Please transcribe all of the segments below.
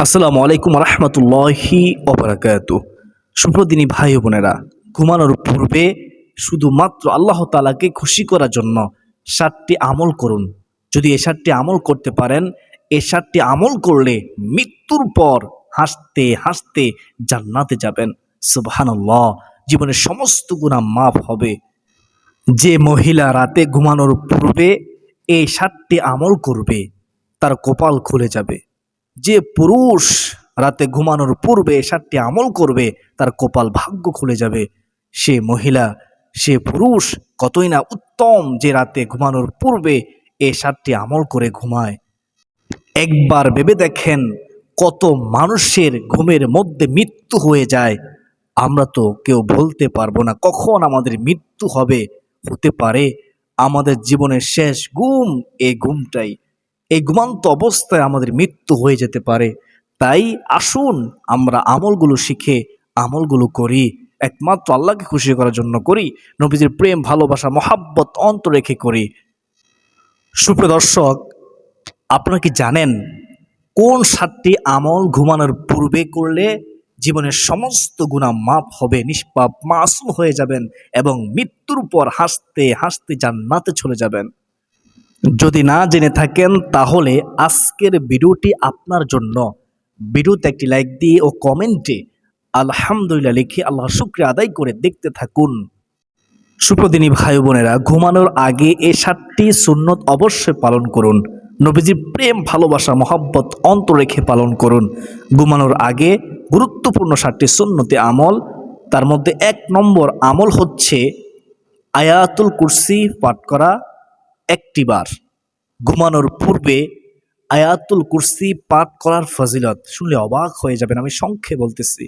আসসালামু আলাইকুম রহমতুল্লাহি ওবরাকাত সুপ্রদিনী ভাই বোনেরা, ঘুমানোর পূর্বে শুধুমাত্র আল্লাহ তালাকে খুশি করার জন্য সাতটি আমল করুন। যদি এ সাতটি আমল করতে পারেন, এ সাতটি আমল করলে মৃত্যুর পর হাসতে হাসতে জান্নাতে যাবেন। সুবহানাল্লাহ জীবনের সমস্ত গুণা মাফ হবে। যে মহিলা রাতে ঘুমানোর পূর্বে এই সাতটি আমল করবে, তার কপাল খুলে যাবে। যে পুরুষ রাতে ঘুমানোর পূর্বে সাতটি আমল করবে, তার কপাল ভাগ্য খুলে যাবে। সে মহিলা, সে পুরুষ কতই না উত্তম যে রাতে ঘুমানোর পূর্বে এই সাতটি আমল করে ঘুমায়। একবার ভেবে দেখেন কত মানুষের ঘুমের মধ্যে মৃত্যু হয়ে যায়। আমরা তো কেউ বলতে পারব না, কখন আমাদের মৃত্যু হবে? হতে পারে আমাদের জীবনের শেষ ঘুম এই ঘুমটাই। এই ঘুমান্ত অবস্থায় আমাদের মৃত্যু হয়ে যেতে পারে। তাই আসুন, আমরা আমলগুলো শিখে আমলগুলো করি। একমাত্র আল্লাহকে খুশি করার জন্য করি, নবীজির প্রেম, ভালোবাসা, মহাব্বত অন্ত রেখে করি। সুপ্রিয় দর্শক, আপনারা কি জানেন কোন সাতটি আমল ঘুমানোর পূর্বে করলে জীবনের সমস্ত গুণা মাপ হবে, নিষ্পাপ, মাসুম হয়ে যাবেন এবং মৃত্যুর পর হাসতে হাসতে জান্নাতে চলে যাবেন? যদি না জেনে থাকেন, তাহলে আজকের ভিডিওটি আপনার জন্য। ভিডিওতে একটি লাইক দিয়ে ও কমেন্টে আলহামদুলিল্লাহ লিখে আল্লাহ শুক্রিয়া আদায় করে দেখতে থাকুন। সুপ্রদিনী ভাই বোনেরা, ঘুমানোর আগে এ সাতটি সুন্নত অবশ্যই পালন করুন। নবীজির প্রেম, ভালোবাসা, মহাব্বত অন্ত রেখে পালন করুন। ঘুমানোর আগে গুরুত্বপূর্ণ সাতটি সুন্নতি আমল, তার মধ্যে এক নম্বর আমল হচ্ছে আয়াতুল কুরসি পাঠ করা একটিবার ঘুমানোর পূর্বে আয়াতুল কুরসি পাঠ করার ফজিলত শুনলে অবাক হয়ে যাবেন, আমি সংক্ষেপে বলতেছি।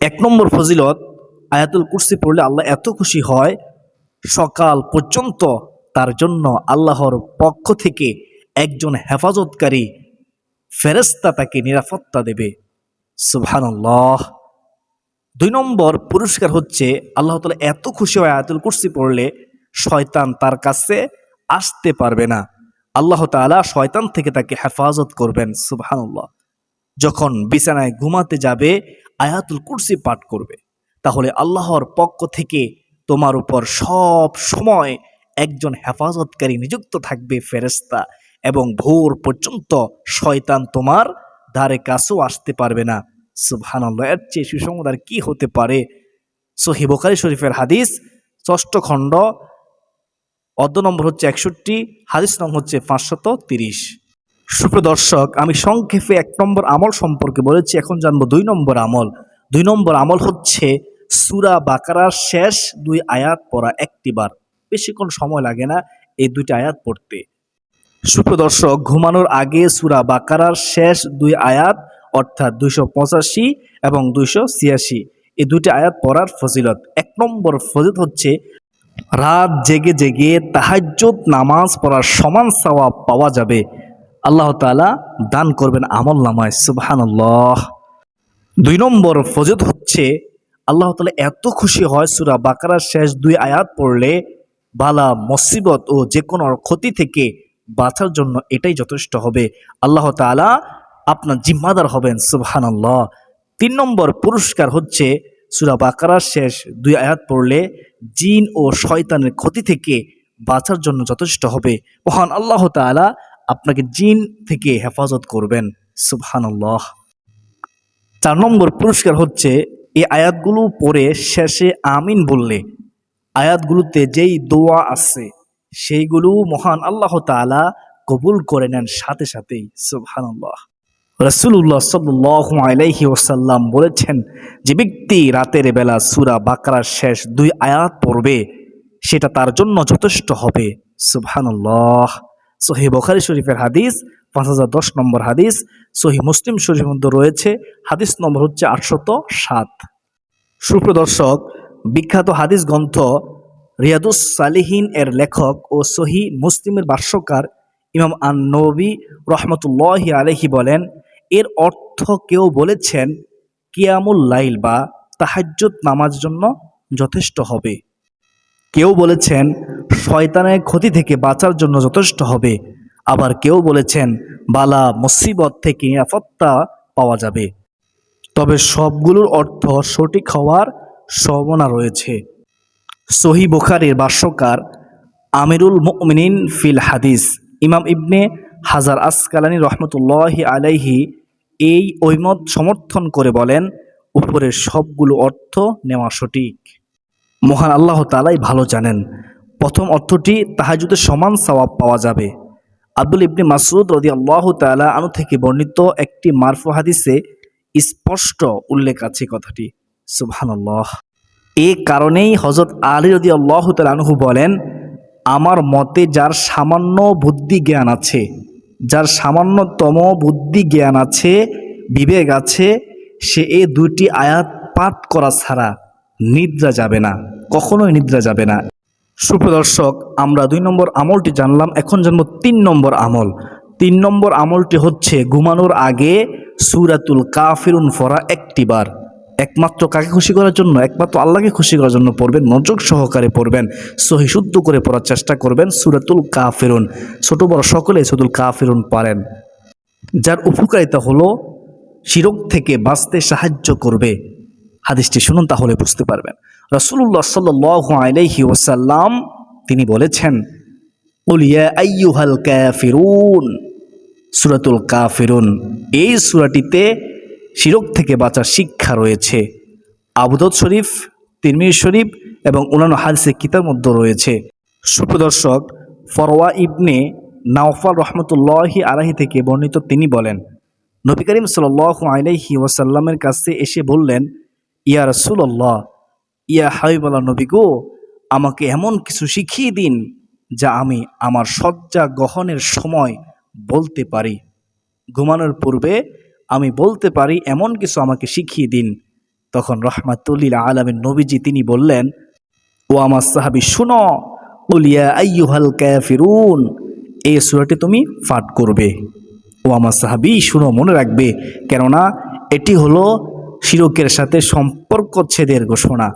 এক নম্বর ফজিলত, আয়াতুল কুরসি পড়লে আল্লাহ এত খুশি হয়, সকাল পর্যন্ত তার জন্য আল্লাহর পক্ষ থেকে একজন হেফাজতকারী ফেরেস্তা তাকে নিরাপত্তা দেবে। সুবহানাল্লাহ। দুই নম্বর পুরস্কার হচ্ছে, আল্লাহ তালা এত খুশি হয় আয়াতুল কুরসি পড়লে, শয়তান তার কাছে আসতে পারবে না। আল্লাহ তাআলা শয়তান থেকে তাকে হেফাজত করবেন, সুবহানাল্লাহ। যখন বিছানায় ঘুমাতে যাবে, আয়াতুল কুরসি পাঠ করবে। তাহলে আল্লাহর পক্ষ থেকে তোমার উপর সব সময় একজন হেফাজতকারী নিযুক্ত থাকবে ফেরেস্তা এবং ভোর পর্যন্ত শয়তান তোমার ধারে কাছেও আসতে পারবে না। সুবহানাল্লাহ, এর চেয়ে সুসংবাদ আর কি হতে পারে? সহি বোখারি শরীফের হাদিস, ষষ্ঠ খণ্ড অদ্য নম্বর হচ্ছে একষট্টি, হাদিস নম্বর হচ্ছে পাঁচশত তিরিশ। সুপ্রদর্শক আমি সংক্ষেপে এক নম্বর আমল সম্পর্কে বলেছি, এখন জানব দুই নম্বর আমল। দুই নম্বর আমল হচ্ছে সুরা বাকারার শেষ দুই আয়াত পড়া একটিবার বেশিক্ষণ সময় লাগে না এই দুইটা আয়াত পড়তে। সুপ্রদর্শক ঘুমানোর আগে সুরা বাকারার শেষ দুই আয়াত, অর্থাৎ দুইশো পঁচাশি এবং দুইশো ছিয়াশি, এই দুইটি আয়াত পড়ার ফজিলত। এক নম্বর ফজিলত হচ্ছে রাত জেগে জেগে তাহাজ্জুদ, নামাজ পড়ার সমান সওয়াব পাওয়া যাবে। আল্লাহ তাআলা দান করবেন আমল নামায়, সুবহানাল্লাহ। দুই নম্বর ফজত হচ্ছে, আল্লাহ তাআলা এত খুশি হয় সুরা বাকারার শেষ দুই আয়াত পড়লে, বালা, মসিবত ও যে কোনো ক্ষতি থেকে বাঁচার জন্য এটাই যথেষ্ট হবে। আল্লাহ তাআলা আপনার জিম্মাদার হবেন, সুবহানাল্লাহ। তিন নম্বর পুরস্কার হচ্ছে সূরা বাকারার শেষ দুই আয়াত পড়লে জিন ও শয়তানের ক্ষতি থেকে বাঁচার জন্য যথেষ্ট হবে। মহান আল্লাহ তাআলা আপনাকে জিন থেকে হেফাজত করবেন। সুবহানাল্লাহ। চার নম্বর পুরস্কার হচ্ছে এই আয়াতগুলো পড়ে শেষে আমিন বললে। আয়াতগুলোতে যেই দোয়া আছে, সেইগুলো মহান আল্লাহ তাআলা কবুল করে নেন সাথে সাথেই। সুবহানাল্লাহ। রসুল্লাহ সাল্লাহ আলাইহি ওসাল্লাম বলেছেন, যে ব্যক্তি রাতের বেলা সুরা বাকরার শেষ দুই আয়াত পড়বে, সেটা তার জন্য যথেষ্ট হবে। সুবহানাল্লাহ। সহি বখারি শরীফের হাদিস, পাঁচ হাজার দশ নম্বর হাদিস, সহি মুসলিম শরীফের মধ্যে রয়েছে, হাদিস নম্বর হচ্ছে আটশত সাত। সুপ্রদর্শক বিখ্যাত হাদিস গ্রন্থ রিয়াদুস সালিহিন এর লেখক ও সহি মুসলিমের ভাষ্যকার ইমাম আন নবী রহমতুল্লাহ আলহি বলেন এর অর্থ কেউ বলেছেন, কিয়ামুল লাইল বা তাহাজ্জুদ নামাজ জন্য যথেষ্ট হবে। কেউ বলেছেন, শয়তানের ক্ষতি থেকে বাঁচার জন্য যথেষ্ট হবে। আবার কেউ বলেছেন, বালা, মুসিবত থেকে নিরাপত্তা পাওয়া যাবে। তবে সবগুলোর অর্থ সঠিক হওয়ার সম্ভাবনা রয়েছে। সহি বুখারের ভাষ্যকার আমিরুল মুমিনিন ফিল হাদিস, ইমাম ইবনে হাজার আসকালানি রহমতুল্লাহ আলাইহি এই ঐমত সমর্থন করে বলেন, উপরের সবগুলো অর্থ নেওয়া সঠিক। মহান আল্লাহ তালাই ভালো জানেন, প্রথম অর্থটি তাহাজুদের সমান সওয়াব পাওয়া যাবে। আব্দুল ইবনে মাসুদ রদি আল্লাহ তালা আনু থেকে বর্ণিত একটি মারফু হাদিসে স্পষ্ট উল্লেখ আছে কথাটি। সুবহানাল্লাহ। এ কারণেই হজরত আলী রদি আল্লাহ তালানহু বলেন, আমার মতে যার সামান্য বুদ্ধি জ্ঞান আছে যার সামান্যতম বুদ্ধি জ্ঞান আছে, বিবেক আছে, সে এই দুইটি আয়াত পাঠ করা ছাড়া নিদ্রা যাবে না, কখনোই নিদ্রা যাবে না। সুপ্রদর্শক আমরা দুই নম্বর আমলটি জানলাম, এখন জানব তিন নম্বর আমল। তিন নম্বর আমলটি হচ্ছে, ঘুমানোর আগে সুরাতুল কাফিরুন ফরা একটিবার একমাত্র কাকে খুশি করার জন্য, একমাত্র আল্লাহকে খুশি করার জন্য পড়বেন, মনোযোগ সহকারে পড়বেন, সহি শুদ্ধ করে পড়ার চেষ্টা করবেন সুরাতুল কাফিরুন। ছোট বড় সকলে সুরাতুল কাফিরুন পারেন। যার উপকারিতা হলো শিরক থেকে বাঁচতে সাহায্য করবে। হাদিসটি শুনুন তাহলে বুঝতে পারবেন। রসুল্লাহ সাল্লাহ আলাইহি ওসাল্লাম তিনি বলেছেন উলিয়া আইয়ুহাল কাফিরুন। সুরাতুল এই সুরাটিতে শিরক থেকে বাঁচার শিক্ষা রয়েছে। আবুদত শরীফ তিরমির শরীফ এবং অন্যান্য হাদিসে কিতার মধ্যে রয়েছে। সুপ্রদর্শক ফরওয়া ইবনে নাওফাল রহমতুল্লাহি আলাহি থেকে বর্ণিত তিনি বলেন, নবী করিম সাল আলাইহি ওয়াসাল্লামের কাছে এসে বললেন, ইয়া রসুল্লাহ ইয়া হাবিবাল্লাহ নবী গো, আমাকে এমন কিছু শিখিয়ে দিন যা আমি আমার শয্যা গ্রহণের সময় বলতে পারি। ঘুমানোর পূর্বে আমি বলতে পারি, এমন কিছু আমাকে শিখিয়ে দিন। তখন রহমাতুল্লিল আলমের নবীজি তিনি বললেন, ও আমার সাহাবি, শুনো। উলিয়া ক্যাফিরুন এই সুরাটি তুমি পাঠ করবে। ও আমার সাহাবি, শুনো, মনে রাখবে। কেননা এটি হলো শিরকের সাথে সম্পর্ক ছেদের ঘোষণা।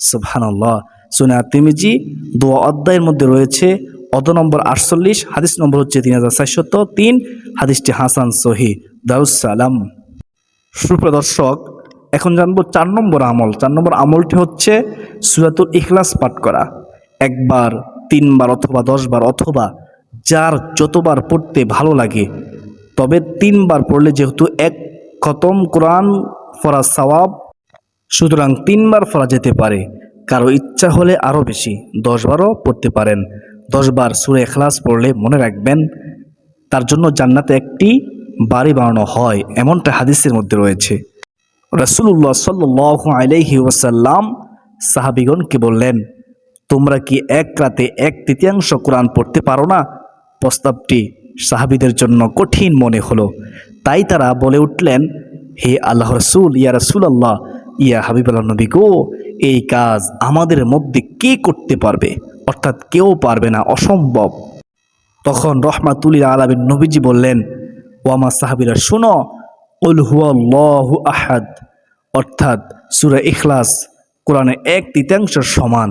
সুবহানাল্লাহ। সুনা তিমিজি দোয়া অধ্যায়ের মধ্যে রয়েছে অদ নম্বর আটচল্লিশ, হাদিস নম্বর হচ্ছে তিন হাজার চারশত তিন, হাদিসটি হাসান সহি। দাউসালাম সুপ্রদর্শক এখন জানব চার নম্বর আমল। চার নম্বর আমলটি হচ্ছে সুরাতুল ইখলাস পাঠ করা। একবার, তিনবার অথবা দশবার অথবা যার যতবার পড়তে ভালো লাগে, তবে তিনবার পড়লে যেহেতু এক খতম কোরআন ফরা সওয়াব, সুতরাং তিনবার ফরা যেতে পারে। কারও ইচ্ছা হলে আরও বেশি, দশবারও পড়তে পারেন। দশবার সুরে এখলাস পড়লে মনে রাখবেন তার জন্য জান্নাতে একটি বাড়ি বানানো হয়, এমনটা হাদিসের মধ্যে রয়েছে। রসুল্লাহ সাল্লাহ আলাইহি ওয়াসাল্লাম সাহাবিগণকে বললেন, তোমরা কি এক রাতে এক তৃতীয়াংশ কোরআন পড়তে পারো না? প্রস্তাবটি সাহাবিদের জন্য কঠিন মনে হলো। তাই তারা বলে উঠলেন, হে আল্লাহ রসুল, ইয়া রসুল আল্লাহ ইয়া হাবিব আল্লাহ নবী গো, এই কাজ আমাদের মধ্যে কে করতে পারবে? অর্থাৎ কেউ পারবে না, অসম্ভব। তখন রহমাতুল্লিল আলমিন নবীজি বললেন, ও আমার সাহাবিরা, শোনো উল হুয়াল্লাহু আহাদ। অর্থাৎ সুরা ইখলাস কোরআনে এক তৃতীয়াংশ সমান,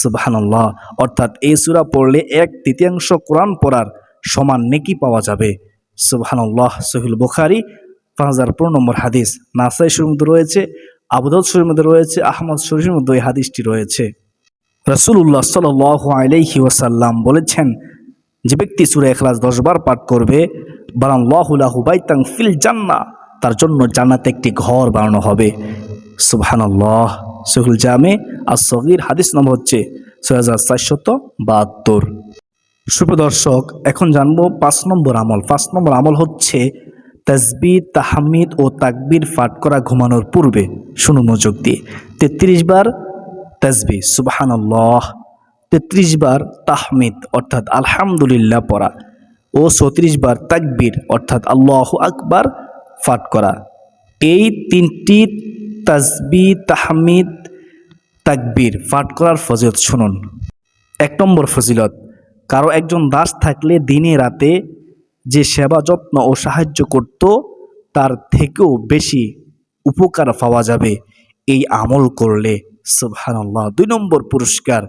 সুবহানাল্লাহ। অর্থাৎ এই সুরা পড়লে এক তৃতীয়াংশ কোরআন পড়ার সমান নেকি পাওয়া যাবে, সুবহানাল্লাহ। সহিল বুখারি, পাঁচ হাজার পনেরো নম্বর হাদিস। নাসাই শরীর মধ্যে রয়েছে আবুদাউদ শরীর মধ্যে রয়েছে, আহমদ শরীফের মধ্যে এই হাদিসটি রয়েছে। রসুল্লাহ সাল আলাইহি ওয়াসাল্লাম বলেছেন, যে ব্যক্তি সুরে এখলাস দশবার পাঠ করবে বারান বারাল্লাহুলাহু বাইতাং ফিল জান্না তার জন্য জান্নাতে একটি ঘর বানানো হবে। সুবহানাল্লাহ সহুল জামে আর সগির হাদিস নম্বর হচ্ছে ছয় হাজার চারশত বাহাত্তর। সুপ্রদর্শক এখন জানব পাঁচ নম্বর আমল। পাঁচ নম্বর আমল হচ্ছে তাজবি তাহমিদ ও তাকবির পাঠ করা ঘুমানোর পূর্বে। শুনুন মনোযোগ দিয়ে। তেত্রিশ বার তাজবি সুবাহানল্লাহ, তেত্রিশ বার তাহমিদ, অর্থাৎ আলহামদুলিল্লাহ পড়া, ও চৌত্রিশ বার তাকবির, অর্থাৎ আল্লাহ আকবার পাঠ করা। এই তিনটি তাজবি তাহমিদ, তাকবির পাঠ করার ফজিলত শুনুন। এক নম্বর ফজিলত, কারও একজন দাস থাকলে দিনে রাতে যে সেবা, যত্ন ও সাহায্য করত, তার থেকেও বেশি উপকার পাওয়া যাবে। এই আমল করলে সুবহানাল্লাহ। দুই নম্বর পুরস্কার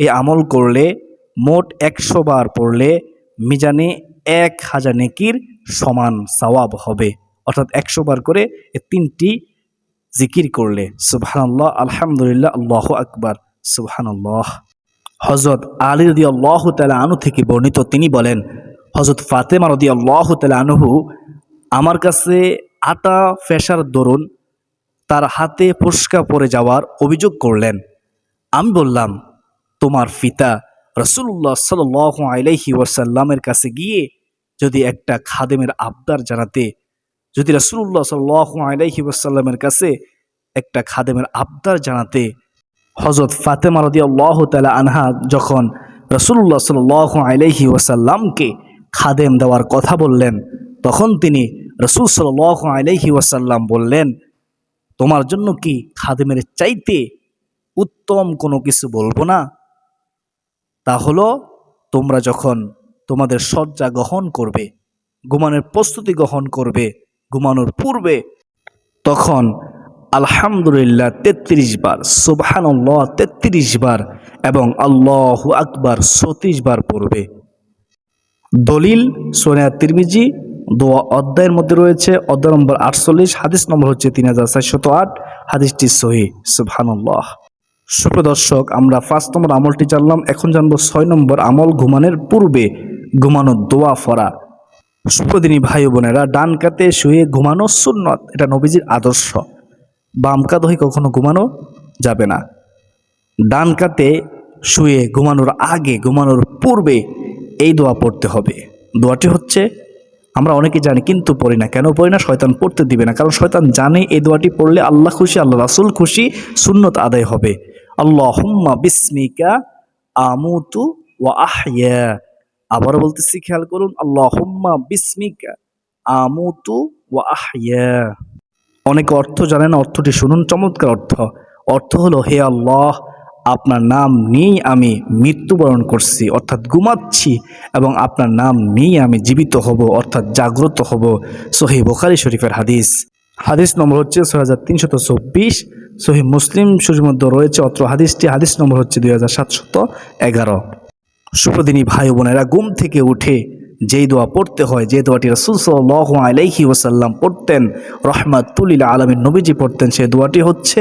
এই আমল করলে, মোট একশো বার পড়লে মিজানে এক হাজার নেকির সমান সওয়াব হবে। অর্থাৎ একশো বার করে এ তিনটি জিকির করলে। সুবহানাল্লাহ, আলহামদুলিল্লাহ, আল্লাহ আকবার, সুবহানাল্লাহ। হজরত আলী রদি আল্লাহ তালা আনু থেকে বর্ণিত তিনি বলেন হজরত ফাতেমা রদি আল্লাহ তালা আনহু আমার কাছে আটা ফেসার দরুন তার হাতে ফোসকা পড়ে যাওয়ার অভিযোগ করলেন। আমি বললাম, তোমার পিতা রসুল্লাহ সাল আলাইহি ওয়াসাল্লামের কাছে গিয়ে যদি একটা খাদেমের আবদার জানাতে, যদি রসুল্লাহ সাল আলাইহি ওয়াসাল্লামের কাছে একটা খাদেমের আবদার জানাতে হজরত ফাতেমা রদি আল্লাহ তালা আনহা যখন রসুল্লাহ সাল আলাইহি ওয়াসাল্লামকে খাদেম দেওয়ার কথা বললেন, তখন তিনি রসুল সাল আলাইহি ওয়াসাল্লাম বললেন তোমার জন্য কি খাদেমের চাইতে উত্তম কোনো কিছু বলব না? তা হলো, তোমরা যখন তোমাদের শয্যা গ্রহণ করবে, ঘুমানোর প্রস্তুতি গ্রহণ করবে, ঘুমানোর পূর্বে, তখন আলহামদুলিল্লাহ তেত্রিশ বার, সুবহানাল্লাহ তেত্রিশ বার এবং আল্লাহ আকবার ছত্রিশ বার পড়বে। দলিল সোনিয়া তিরমিজি দোয়া অধ্যায়ের মধ্যে রয়েছে অধ্যায় নম্বর আটচল্লিশ, হাদিস নম্বর হচ্ছে তিন হাজার চারশত আট, হাদিসটি সহি, সুবহানাল্লাহ। সুপ্রদর্শক আমরা পাঁচ নম্বর আমলটি জানলাম, এখন জানব ছয় নম্বর আমল ঘুমানোর পূর্বে ঘুমানো দোয়া ফরা সুপ্রদিনী ভাই বোনেরা, ডান কাতে শুয়ে ঘুমানো সুন্নত, এটা নবীজির আদর্শ। বাম কাত হয়ে কখনো ঘুমানো যাবে না। ডান কাতে শুয়ে ঘুমানোর আগে, ঘুমানোর পূর্বে এই দোয়া পড়তে হবে। দোয়াটি হচ্ছে আমরা অনেকে জানি, কিন্তু পড়ি না। কেন পড়ি না? শয়তান পড়তে দিবে না। কারণ শয়তান জানে এই দোয়াটি পড়লে আল্লাহ খুশি আল্লাহ রাসুল খুশি, সুন্নত আদায় হবে। আল্লাহ হুম্মা বিস্মিকা আমুতু ওয়া আহইয়া। আবার বলতেছি, খেয়াল করুন আল্লাহ হুম্মা বিস্মিকা আমুতু ওয়া আহইয়া। অনেকে অর্থ জানেন অর্থটি শুনুন, চমৎকার অর্থ। অর্থ হলো, হে আল্লাহ আপনার নাম নিয়েই আমি মৃত্যুবরণ করছি, অর্থাৎ ঘুমাচ্ছি এবং আপনার নাম নিয়েই আমি জীবিত হব, অর্থাৎ জাগ্রত হব। সহি বোখারি শরীফের হাদিস। হাদিস নম্বর হচ্ছে ছয় হাজার তিনশত চব্বিশ। সহি মুসলিম শরীর মধ্যে রয়েছে অত্র হাদিসটি। হাদিস নম্বর হচ্ছে দুই হাজার সাতশত এগারো। সুপ্রদিনী ভাই বোনেরা, ঘুম থেকে উঠে যেই দোয়া পড়তে হয়, যে দোয়াটি রসুল সাল্লাহ আলাইহি ওসাল্লাম পড়তেন রহমাতুল্লিল আলমীর নবীজি পড়তেন, সেই দোয়াটি হচ্ছে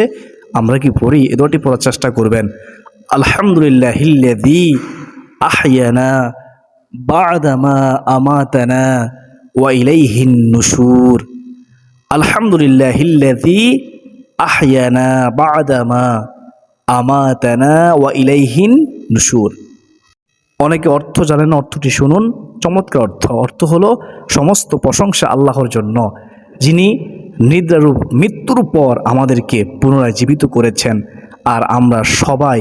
আমরা কি পড়ি? এ দোয়াটি পড়ার চেষ্টা করবেন। আলহামদুলিল্লাহ হিল্লাদি আহয়ানা বাদামা আমাতানা ওয়া ইলাইহিন নুশুর। আলহামদুলিল্লাহ হিল্লাদি আহয়ানা বাদামা আমাতানা ওয়া ইলাইহিন নুশুর। অনেকে অর্থ জানেন, অর্থটি শুনুন। চমৎকার অর্থ। অর্থ হলো সমস্ত প্রশংসা আল্লাহর জন্য। যিনি নিদ্রারূপ, মৃত্যুর পর আমাদেরকে পুনরায় জীবিত করেছেন আর আমরা সবাই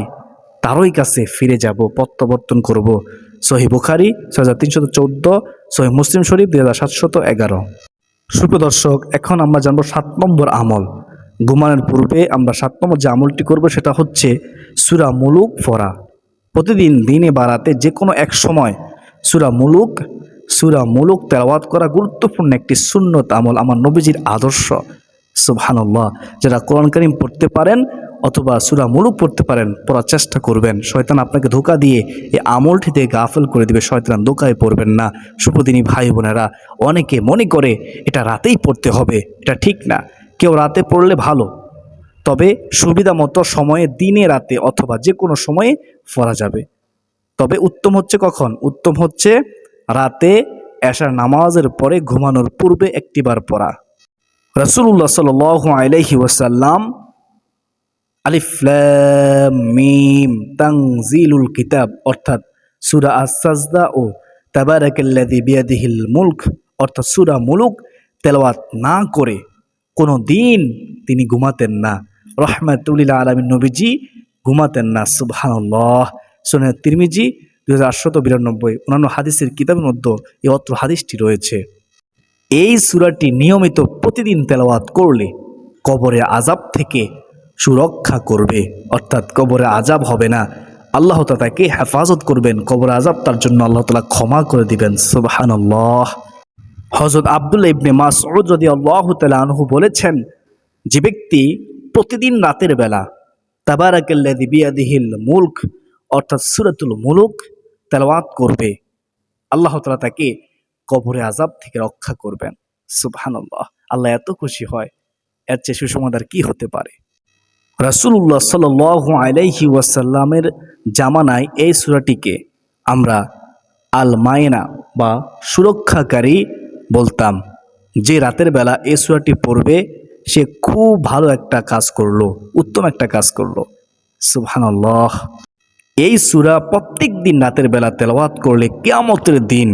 তারই কাছে ফিরে যাব, প্রত্যাবর্তন করব। সহি বুখারি ছয় হাজার তিনশত চৌদ্দ, সহি মুসলিম শরীফ, দুই হাজার সাতশত এগারো। সুপ্রদর্শক এখন আমরা জানব সাত নম্বর আমল। ঘুমানোর পূর্বে আমরা সাত নম্বর যে আমলটি করব সেটা হচ্ছে সুরা মুলুক ফরা প্রতিদিন দিনে বাড়াতে যে কোনো এক সময় সুরা মুলুক সুরা মুলুক তেলাওয়াত করা গুরুত্বপূর্ণ একটি সুন্নত আমল আমার নবীজির আদর্শ। সুবহানাল্লাহ, যারা কোরআন করিম পড়তে পারেন অথবা সুরা মুলুক পড়তে পারেন, পড়ার চেষ্টা করবেন। শয়তান আপনাকে ধোকা দিয়ে এই আমলটি আমলটিতে গাফেল করে দিবে, শয়তান ধোকায় পড়বেন না। সুপ্রদিনী ভাই বোনেরা, অনেকে মনে করে এটা রাতেই পড়তে হবে, এটা ঠিক না। কেউ রাতে পড়লে ভালো, তবে সুবিধা মতো সময়ে দিনে রাতে অথবা যে কোনো সময়ে পড়া যাবে। তবে উত্তম হচ্ছে কখন? উত্তম হচ্ছে রাতে এশার নামাজের পরে ঘুমানোর পূর্বে একটিবার পড়া। রসুল্লাহ সাল আলাইহি ওয়াসাল্লাম আলিফলাম মিম তাংজিলুল কিতাব, অর্থাৎ সুরা আসাজদা ও তাবারাকাল্লাযী বিয়াদিহিল মুলক, অর্থাৎ সুরা মুলুক তেলাওয়াত না করে কোনো দিন তিনি ঘুমাতেন না। রহমাতুল্লিল আলমিন নবীজি ঘুমাতেন না, সুবহানাল্লাহ। সোনে তিরমিজি দুই হাজার আটশত বিরানব্বই অন্যান্য হাদিসের কিতাবের মধ্যে এই অত্র হাদিসটি রয়েছে। এই সুরাটি নিয়মিত প্রতিদিন তেলাওয়াত করলে কবরে আজাব থেকে সুরক্ষা করবে। অর্থাৎ কবরে আজাব হবে না। আল্লাহ তাকে হেফাজত করবেন। কবর আজাব তার জন্য আল্লাহ তালা ক্ষমা করে দিবেন। সুবহানাল্লাহ। হজরত আবদুল্লাহ ইবনে মাসউদ যদি আল্লাহ তালা আনহু বলেছেন, যে ব্যক্তি প্রতিদিন রাতের বেলা তাবারাকাল্লাযী বিয়াদিহিল মুলক, অর্থাৎ সুরাতুল মুলুক তেলাওয়াত করবে, আল্লাহ তালা তাকে কবরে আজাব থেকে রক্ষা করবেন। সুবহানাল্লাহ। আল্লাহ এত খুশি হয়, এর চেয়ে সুসমাদার কি হতে পারে? রাসুল্লাহ সাল আলাইহি ওয়াসাল্লামের জামানায় এই সুরাটিকে আমরা আল মায়না বা সুরক্ষাকারী বলতাম। যে রাতের বেলা এই সুরাটি পড়বে, সে খুব ভালো একটা কাজ করল, উত্তম একটা কাজ করল। সুবহানাল্লাহ। এই সুরা প্রত্যেক দিন রাতের বেলা তেলাওয়াত করলে কেয়ামতের দিন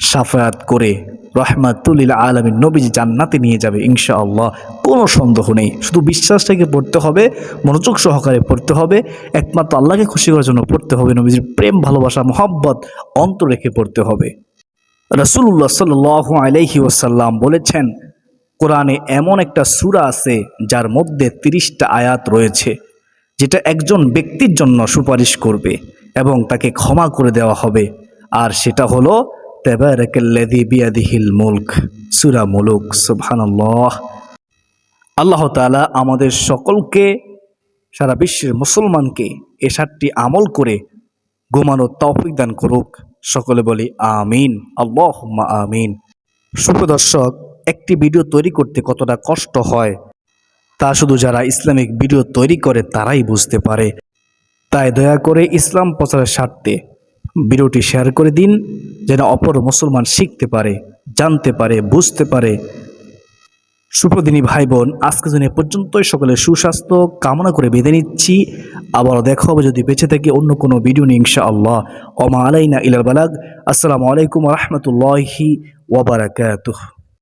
সাফায়াত করে রহমাতুল্লিল আলমীর নবীজি জান্নাতে নিয়ে যাবে ইনশাআল্লাহ। কোনো সন্দেহ নেই। শুধু বিশ্বাসটাকে পড়তে হবে, মনোযোগ সহকারে পড়তে হবে, একমাত্র আল্লাহকে খুশি করার জন্য পড়তে হবে, নবীজির প্রেম, ভালোবাসা, মোহাব্বত অন্তর রেখে পড়তে হবে। রসুল্লাহ সাল আলাইহি ওসাল্লাম বলেছেন, কোরআনে এমন একটা সূরা আছে যার মধ্যে তিরিশটা আয়াত রয়েছে। যেটা একজন ব্যক্তির জন্য সুপারিশ করবে এবং তাকে ক্ষমা করে দেওয়া হবে। আর সেটা হলো মুলক সূরা মুলুক আল্লাহ তাআলা আমাদের সকলকে, সারা বিশ্বের মুসলমানকে এ সাতটি আমল করে ঘুমানোর তৌফিক দান করুক। সকলে বলি, আমিন, আল্লাহুম্মা আমিন। সুপ্রদর্শক একটি ভিডিও তৈরি করতে কতটা কষ্ট হয় তা শুধু যারা ইসলামিক ভিডিও তৈরি করে তারাই বুঝতে পারে। তাই দয়া করে ইসলাম প্রচারের স্বার্থে ভিডিওটি শেয়ার করে দিন, যেন অপর মুসলমান শিখতে পারে, জানতে পারে, বুঝতে পারে। সুপ্রদিনী ভাই বোন আজকে জন্য পর্যন্তই। সকলের সুস্বাস্থ্য, কামনা করে বেঁধে নিচ্ছি। আবার দেখা হবে যদি বেঁচে থেকে অন্য কোনো ভিডিও নিয়ে ইনশা আল্লাহ ওমা আলাইনা ইলাল বালাগ। আসসালামু আলাইকুম রহমতুল্লাহি ওবরাকাতুহ